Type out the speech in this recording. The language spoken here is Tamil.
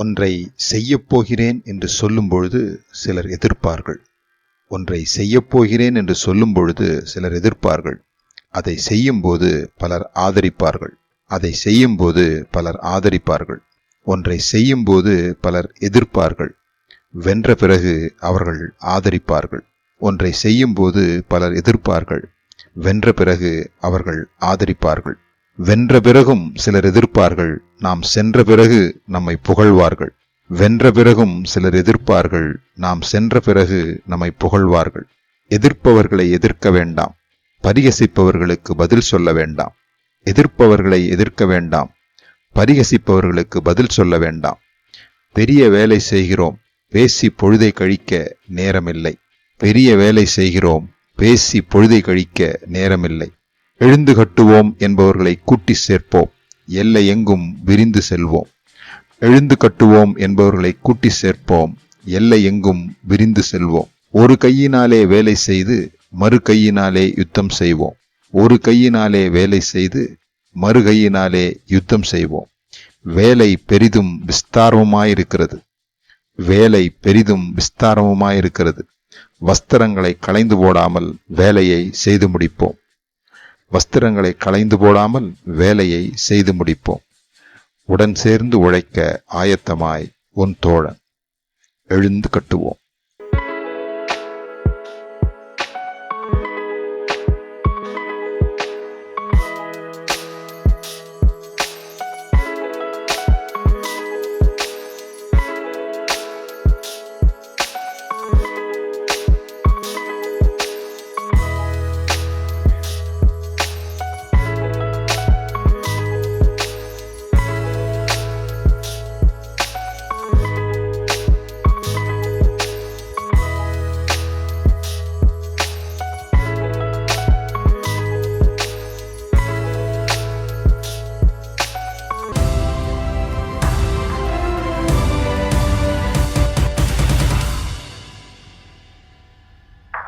ஒன்றை செய்யப் போகிறேன் என்று சொல்லும் பொழுது சிலர் எதிர்ப்பார்கள். ஒன்றை செய்யப் போகிறேன் என்று சொல்லும் பொழுது சிலர் எதிர்ப்பார்கள். அதை செய்யும்போது பலர் ஆதரிப்பார்கள். அதை செய்யும்போது பலர் ஆதரிப்பார்கள். ஒன்றை செய்யும்போது பலர் எதிர்ப்பார்கள். வென்ற பிறகு அவர்கள் ஆதரிப்பார்கள். ஒன்றை செய்யும்போது பலர் எதிர்ப்பார்கள். வென்ற பிறகு அவர்கள் ஆதரிப்பார்கள். வென்ற பிறகும் சிலர் எதிர்ப்பார்கள். நாம் சென்ற பிறகு நம்மை புகழ்வார்கள். வென்ற பிறகும் சிலர் எதிர்ப்பார்கள். நாம் சென்ற பிறகு நம்மை புகழ்வார்கள். எதிர்ப்பவர்களை எதிர்க்க வேண்டாம். பரிகசிப்பவர்களுக்கு பதில் சொல்ல வேண்டாம். எதிர்ப்பவர்களை எதிர்க்க வேண்டாம். பரிகசிப்பவர்களுக்கு பதில் சொல்ல வேண்டாம். பெரிய வேலை செய்கிறோம். பேசி பொழுதை கழிக்க நேரமில்லை. பெரிய வேலை செய்கிறோம். பேசி பொழுதை கழிக்க நேரமில்லை. எழுந்து கட்டுவோம் என்பவர்களை கூட்டி சேர்ப்போம். எல்லை எங்கும் விரிந்து செல்வோம். எழுந்து கட்டுவோம் என்பவர்களை கூட்டி சேர்ப்போம். எல்லை எங்கும் விரிந்து செல்வோம். ஒரு கையினாலே வேலை செய்து மறு கையினாலே யுத்தம் செய்வோம். ஒரு கையினாலே வேலை செய்து மறு கையினாலே யுத்தம் செய்வோம். வேலை பெரிதும் விஸ்தாரமுமாயிருக்கிறது. வேலை பெரிதும் விஸ்தாரமுமாயிருக்கிறது. வஸ்திரங்களை களைந்து போடாமல் வேலையை செய்து முடிப்போம். வஸ்திரங்களை களைந்து போடாமல் வேலையை செய்து முடிப்போம். உடன் சேர்ந்து உழைக்க ஆயத்தமாய் உன் தோழன். எழுந்து கட்டுவோம்.